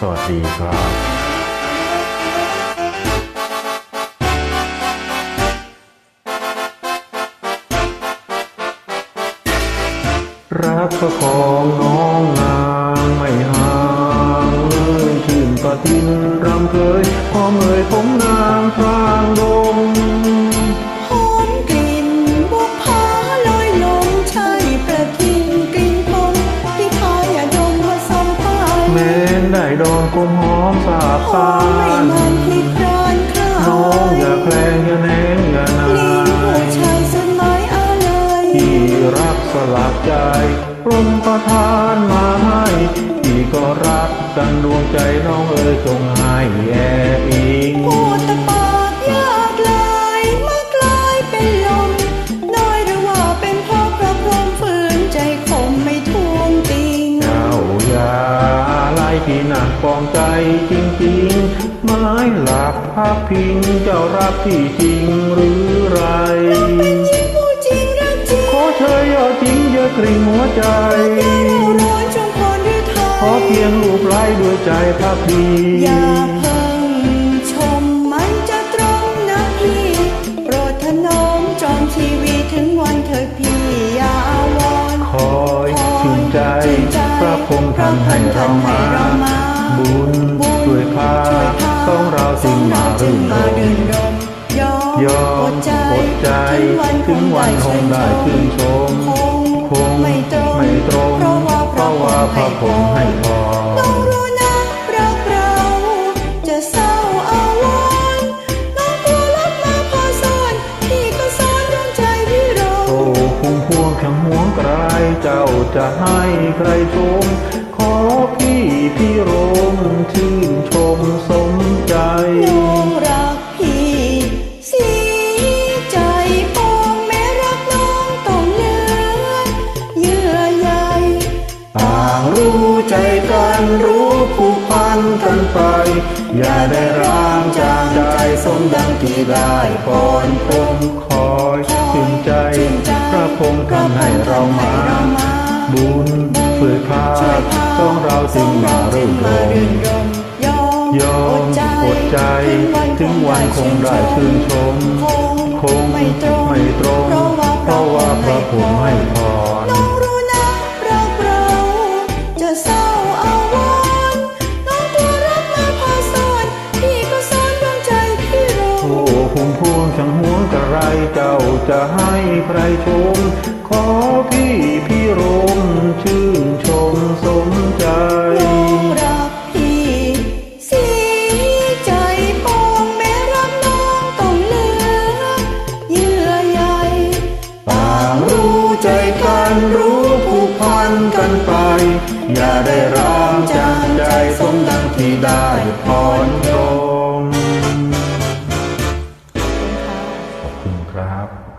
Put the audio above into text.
สวัสดีครับรักประคองน้องนางไม่ห่างเลยชื่นก็ทินรำเคยพอเมยผมนางพรางดง ดองกลมหอมสาบหอสามไม่นมันที่ครานคลายน้องอย่าแคลงอย่าแนงอย่านาลิ้นหัวยชายสุดหมายอะไรที่รักสลักใจกรมประทานมาให้ที่ก็รักกันดวงใจน้องเอ๋ยจงให้แอบอิง ปองใจจริงๆ ไม้หลักพักพิงเจ้ารักที่จริงหรือไรขอเชยยอดจริงอย่ากริ่งหัวใจเราร้อนจงพรด้วยไทขอเพียงลูกไล่ด้วยใจพักดีอย่าเพิ่งชมมันจะตรงนะพี่โปรดถนอมจอมชีวิตถึงวันเถิดพี่อย่าอาวรคอยชื่นใจพระพงทำให้เรามา ถึงวันคงได้ชื่นชม คงไม่ตรงไม่ตรงเพราะว่าเพราะว่าพระพงให้พรน้องรู้นะรักเราจะเศร้าอาวรณ์น้องกลัวรับมาพาซ่อนพี่ก็ซ่อนดวงใจพี่รอโอ้คงพวงช่างห่วงไกลเจ้าจะให้ใครชม ขอพี่พี่รมชื่นชมส ไป อย่าได้ร้างจางใจสมดังที่ได้พรพงคอยชื่นใจพระพงษ์ทำให้เรามา บุญช่วยพาต้องเราจึงมาเรื่นรมยอมยอมอดใจ ถึงวันคงได้ชื่นชม พุ่มพวงช่างห่วกระไรเจ้าจะให้ใครชม ขอพี่พี่รมชื่นชมสมใจรักพี่สีใจปองแม้รักน้องต้องเลือเยื่อใยต่างรู้ใจกันรู้ผูกพันกันไป อย่าได้ร้างจางใจสมดังที่ได้ perhaps,